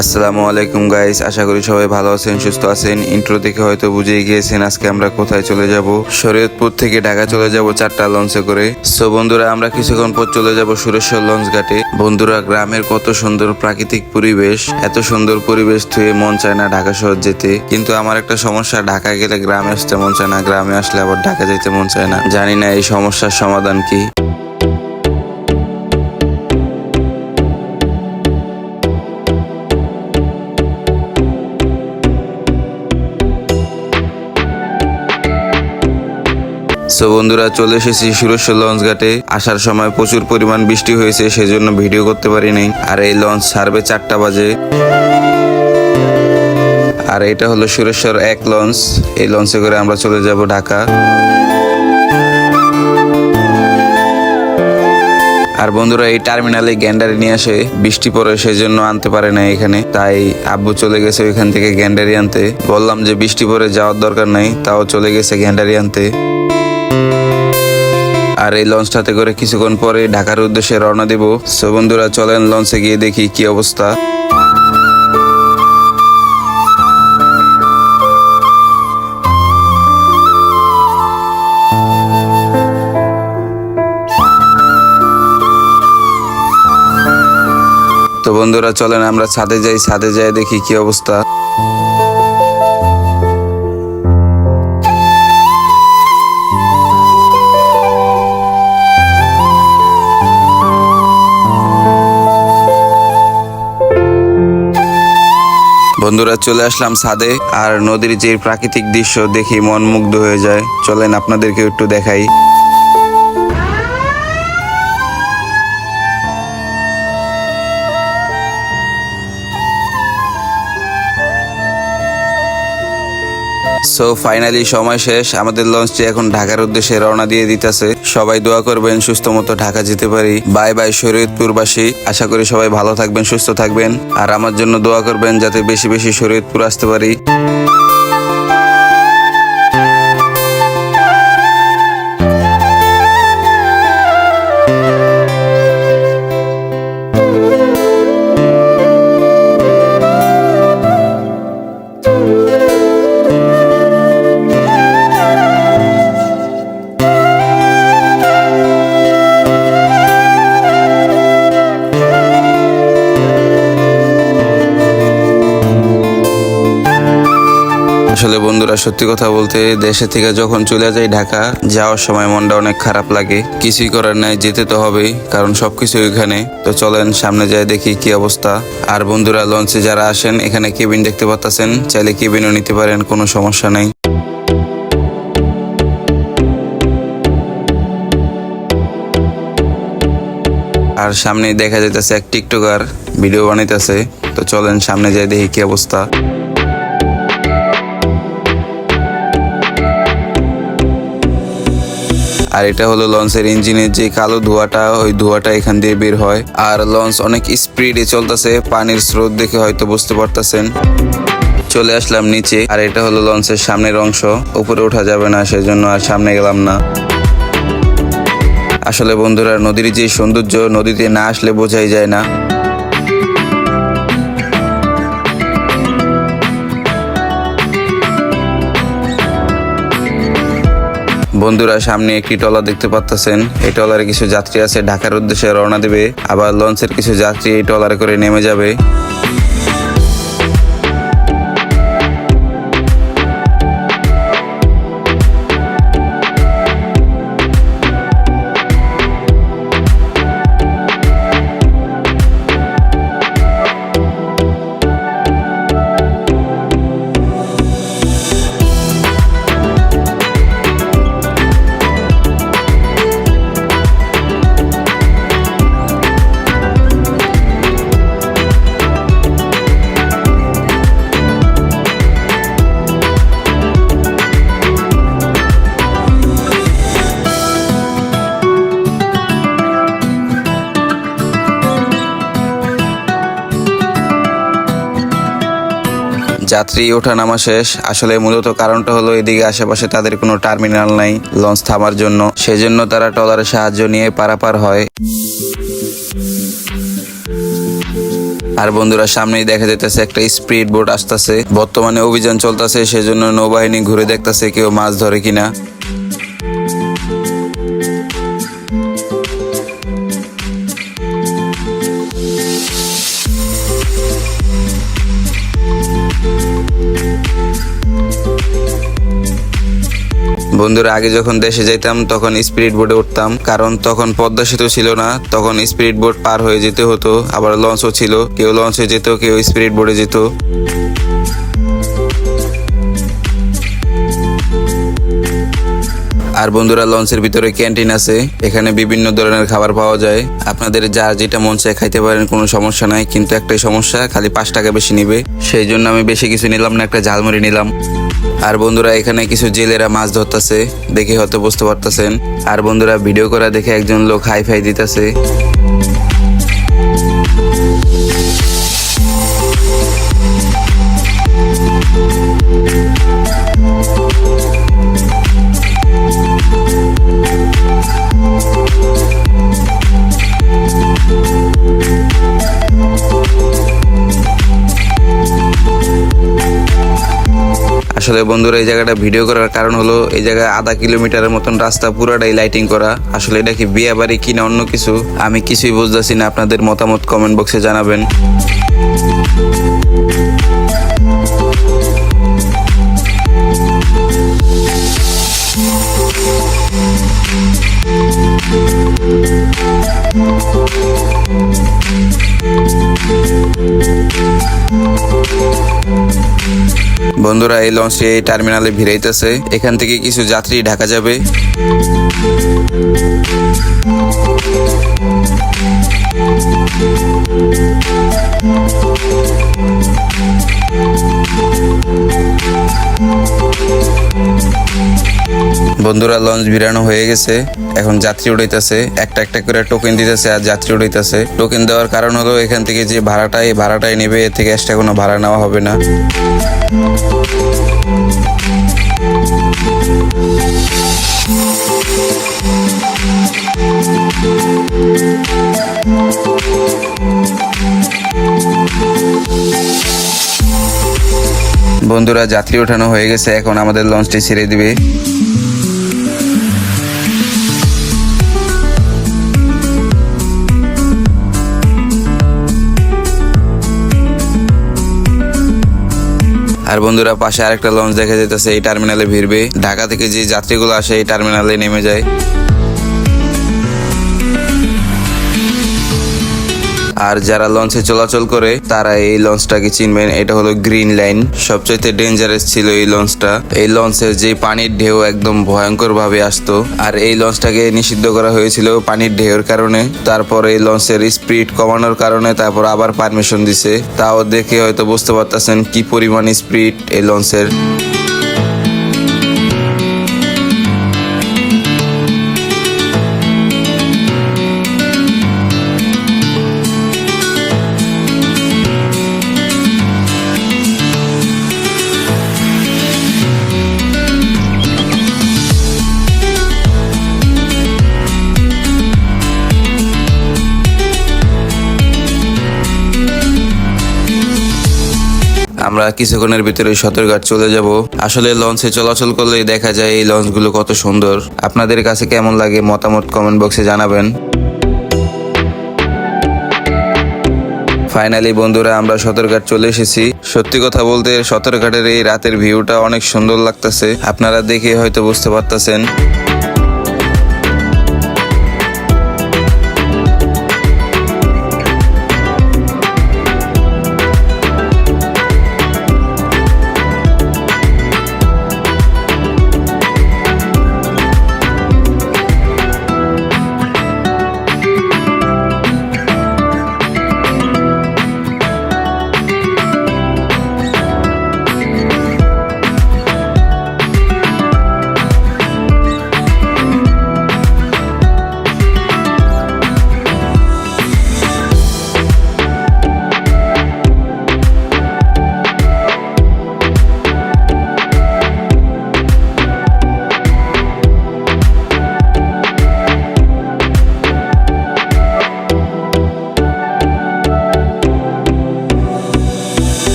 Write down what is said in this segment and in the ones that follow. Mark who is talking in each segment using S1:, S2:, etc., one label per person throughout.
S1: আসসালামু আলাইকুম গাইস আশা করি সবাই ভালো আছেন, সুস্থ আছেন। ইন্ট্রো দেখে হয়তো বুঝেই গিয়েছেন আজকে আমরা কোথায় চলে যাব। শরীয়তপুর থেকে ঢাকা চলে যাব চারটা লঞ্চে করে। সো বন্ধুরা, আমরা কিছুক্ষণ পর চলে যাব সুরেশ্বর লঞ্চ ঘাটে। বন্ধুরা, গ্রামের কত সুন্দর প্রাকৃতিক পরিবেশ, এত সুন্দর পরিবেশ থুয়ে মন চায় না ঢাকা শহর যেতে। কিন্তু আমার একটা সমস্যা, ঢাকা গেলে গ্রামে আসতে মন চায় না, গ্রামে আসলে আবার ঢাকা যেতে মন চায় না। জানি না এই সমস্যার সমাধান কি। সো বন্ধুরা, চলে এসেছি সুরেশ্বর লঞ্চ ঘাটে। আসার সময় প্রচুর পরিমাণ বৃষ্টি হয়েছে, সেজন্য ভিডিও করতে পারি নাই আর এই লঞ্চ ছাড়বে চারটা বাজে। আর এটা হলো সুরেশ্বর এক লঞ্চ এই লঞ্চে করে আমরা চলে যাব ঢাকা। আর বন্ধুরা, এই টার্মিনালে গ্যান্ডারি নিয়ে আসে। বৃষ্টি পড়ে, সেজন্য আনতে পারে না এখানে। তাই আব্বু চলে গেছে ওইখান থেকে গ্যান্ডারি আনতে। বললাম যে বৃষ্টি পরে যাওয়ার দরকার নাই, তাও চলে গেছে গ্যান্ডারি আনতে। আর এই লঞ্চটাতে করে কিছুক্ষণ পরে ঢাকার উদ্দেশ্যে রওনা দেব। সো বন্ধুরা, চলেন লঞ্চে গিয়ে দেখি কি অবস্থা। তো বন্ধুরা, চলেন আমরা ছাদে যাই। ছাদে যাই দেখি কি অবস্থা। বন্ধুরা, চলে আসলাম সাদে আর নদীর যে প্রাকৃতিক দৃশ্য দেখি মন মুগ্ধ হয়ে যায়। চলেন আপনাদেরকে একটু দেখাই। সো ফাইনালি সময় শেষ। আমাদের লঞ্চটি এখন ঢাকার উদ্দেশ্যে রওনা দিয়ে দিতেছে। সবাই দোয়া করবেন, সুস্থ মতো ঢাকা যেতে পারি। Bye bye শরীয়তপুরবাসী। আশা করি সবাই ভালো থাকবেন, সুস্থ থাকবেন। আর আমার জন্য দোয়া করবেন, যাতে বেশি বেশি শরীয়তপুর আসতে পারি। বন্ধুরা সত্যি কথা বলতে দেশে থেকে যখন চলে যাই ঢাকা, যাওয়ার সময় মনটা অনেক খারাপ লাগে। কিছুই করার নাই, যেতে তো হবেই, কারণ সবকিছু এখানে তো চলেন, সামনে যাই দেখি কি অবস্থা। আর বন্ধুরা, লঞ্চে যারা আসেন, এখানে কেবিন দেখতে পাচ্ছেন চাইলে কেবিনও নিতে পারেন, কোনো সমস্যা নেই। আর সামনে দেখা যাইতেছে এক টিকটকার, ভিডিও বানাইতেছে। তো চলেন, সামনে যাই দেখি কি অবস্থা। আর এটা হলো লঞ্চের ইঞ্জিনের যে কালো ধোঁয়াটা, ওই ধোঁয়াটা এখান দিয়ে বের হয়। আর লঞ্চ অনেক স্পিডে চলতেছে, পানির স্রোত দেখে হয়তো বুঝতে পারতেছেন। চলে আসলাম নিচে, আর এটা হলো লঞ্চের সামনের অংশ। উপরে ওঠা যাবে না, সেজন্য আর সামনে গেলাম না। আসলে বন্ধুরা, নদীর যে সৌন্দর্য, নদীতে না আসলে বোঝাই যায় না। বন্ধুরা, সামনে একটি ট্রলার দেখতে পাচ্ছেন এই ট্রলারে কিছু যাত্রী আছে, ঢাকার উদ্দেশ্যে রওনা দেবে। আবার লঞ্চের কিছু যাত্রী এই ট্রলারে করে নেমে যাবে। যাত্রী ওঠা নামা শেষ। আসলে মূলত কারণটা হলো এদিকে আশেপাশে তাদের কোনো টার্মিনাল নাই, লঞ্চ থামার জন্য। সেজন্য তারা ট্রলারের সাহায্য নিয়ে পারাপার হয়। আর বন্ধুরা, সামনেই দেখা যাইতেছে একটা স্পিড বোট আসতেছে। বর্তমানে অভিযান চলতেছে, সেজন্য নৌবাহিনী ঘুরে দেখতেছে কেউ মাছ ধরে কিনা। বন্ধুরা, আগে যখন দেশে যাইতাম, তখন স্পিরিট বোটে উঠতাম। কারণ তখন পদ্মা সেতু ছিল না, তখন স্পিরিট বোট পার হয়ে যেতে হতো। আবার লঞ্চও ছিল, কেউ লঞ্চে যেত, কেউ স্পিরিট বোটে যেত। আর বন্ধুরা, লঞ্চের ভিতরে ক্যান্টিন আছে। এখানে বিভিন্ন ধরনের খাবার পাওয়া যায়। আপনাদের যা যেটা মন চায় খাইতে পারেন, কোনো সমস্যা নাই। কিন্তু একটাই সমস্যা, খালি পাঁচ টাকা বেশি নিবে। সেই জন্য আমি বেশি কিছু নিলাম না, একটা ঝালমুড়ি নিলাম। আর বন্ধুরা, এখানে কিছু জেলেরা মাছ ধরতেছে। দেখে হয়তো বুঝতে পারতেছেন। আর বন্ধুরা, ভিডিও করা দেখে একজন লোক হাই ফাই দিতেছে। আসলে বন্ধুরা, এই জায়গাটা ভিডিও করার কারণ হলো, এই জায়গায় আধা কিলোমিটারের মতন রাস্তা, পুরাটাই লাইটিং করা। আসলে এটা কি বিয়ে বাড়ি কিনা অন্য কিছু, আমি কিছুই বুঝতেছি না। আপনাদের মতামত কমেন্ট বক্সে জানাবেন। বন্ধুরা এই লঞ্চটি এই টার্মিনালে ভিড়াইতেছে। এখান থেকে কিছু যাত্রী ঢাকা যাবে। বন্ধুরা লঞ্চ ভিড়ানো হয়ে গেছে। এখন যাত্রী উড়াইতেছে একটা একটা করে টোকেন দিতেছে আর যাত্রী উড়াইতেছে টোকেন দেওয়ার কারণ হলো এখান থেকে যে ভাড়াটা এই ভাড়াটাই নেবে, এর থেকে এক্সট্রা কোনো ভাড়া নেওয়া হবে না। বন্ধুরা, যাত্রী ওঠানো হয়ে গেছে। এখন আমাদের লঞ্চটি ছেড়ে দিবে। আর বন্ধুরা, পাশে আরেকটা লঞ্চ দেখা যেতেছে এই টার্মিনালে ভিড়বে। ঢাকা থেকে যে যাত্রীগুলো আসে, এই টার্মিনালে নেমে যায়। আর যারা লঞ্চে চলাচল করে, তারা এই লঞ্চটাকে চিনবেন। এটা হলো গ্রিন লাইন সবচাইতে ডেঞ্জারাস ছিল এই লঞ্চটা এই লঞ্চের যে পানির ঢেউ একদম ভয়ঙ্কর ভাবে আসতো। আর এই লঞ্চটাকে নিষিদ্ধ করা হয়েছিল পানির ঢেউর কারণে। তারপর এই লঞ্চের স্পিড কমানোর কারণে তারপর আবার পারমিশন দিছে। তাও দেখে হয়তো বুঝতে পারতেছেন কি পরিমাণ স্পিড এই লঞ্চের আমরা কিছুক্ষণের ভিতরে সতর্কঘাট চলে যাব। আসলে লঞ্চে চলাচল করলে দেখা যায় এই লঞ্চগুলো কত সুন্দর। আপনাদের কাছে কেমন লাগে মতামত কমেন্ট বক্সে জানাবেন। ফাইনালি বন্ধুরা, আমরা সতর্কঘাট চলে এসেছি। সত্যি কথা বলতে সতর্কঘাটের এই রাতের ভিউটা অনেক সুন্দর লাগতেছে। আপনারা দেখে হয়তো বুঝতে পারতেছেন।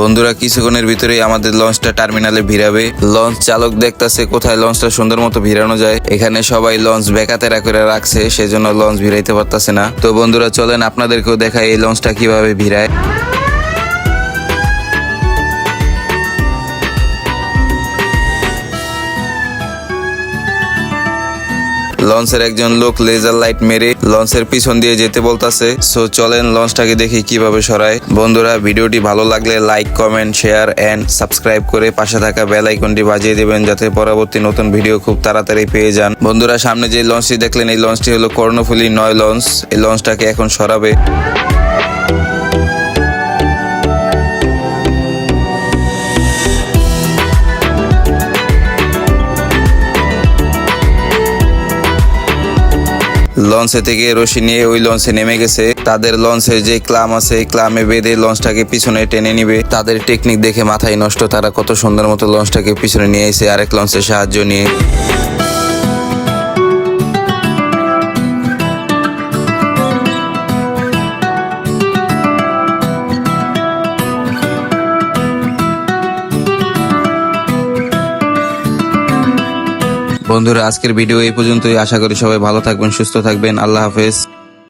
S1: বন্ধুরা, কিছুক্ষণের ভিতরেই আমাদের লঞ্চটা টার্মিনালে ভিড়াবে। লঞ্চ চালক দেখতেছে কোথায় লঞ্চটা সুন্দর মতো ভিড়ানো যায়। এখানে সবাই লঞ্চ বেকাতেরা করে রাখছে, সেজন্য লঞ্চ ভিড়াইতে পারতাছে না। তো বন্ধুরা, চলেন আপনাদেরকেও দেখায় এই লঞ্চটা কীভাবে ভিড়ায়। লঞ্চের একজন লোক লেজার লাইট মেরে লঞ্চের পিছন দিয়ে যেতে বলতাছে। সো চলেন লঞ্চটাকে দেখি কীভাবে সরায়। বন্ধুরা, ভিডিওটি ভালো লাগলে like, comment, share and subscribe করে পাশে থাকা বেল আইকনটি বাজিয়ে দেবেন যাতে পরবর্তী নতুন ভিডিও খুব তাড়াতাড়ি পেয়ে যান। বন্ধুরা, সামনে যে লঞ্চটি দেখলেন, এই লঞ্চটি হলো কর্ণফুলী নয় লঞ্চ। এই লঞ্চটাকে এখন সরাবে। লঞ্চে থেকে রশি নিয়ে ওই লঞ্চে নেমে গেছে। তাদের লঞ্চে যে ক্লাম আছে, এই ক্লামে বেঁধে লঞ্চটাকে পিছনে টেনে নিবে। তাদের টেকনিক দেখে মাথায় নষ্ট, তারা কত সুন্দর মতো লঞ্চটাকে পিছনে নিয়ে এসে আরেক লঞ্চের সাহায্য নিয়ে। বন্ধুরা আজকের ভিডিও এই পর্যন্তই। আশা করি সবাই ভালো থাকবেন সুস্থ থাকবেন। আল্লাহ হাফেজ।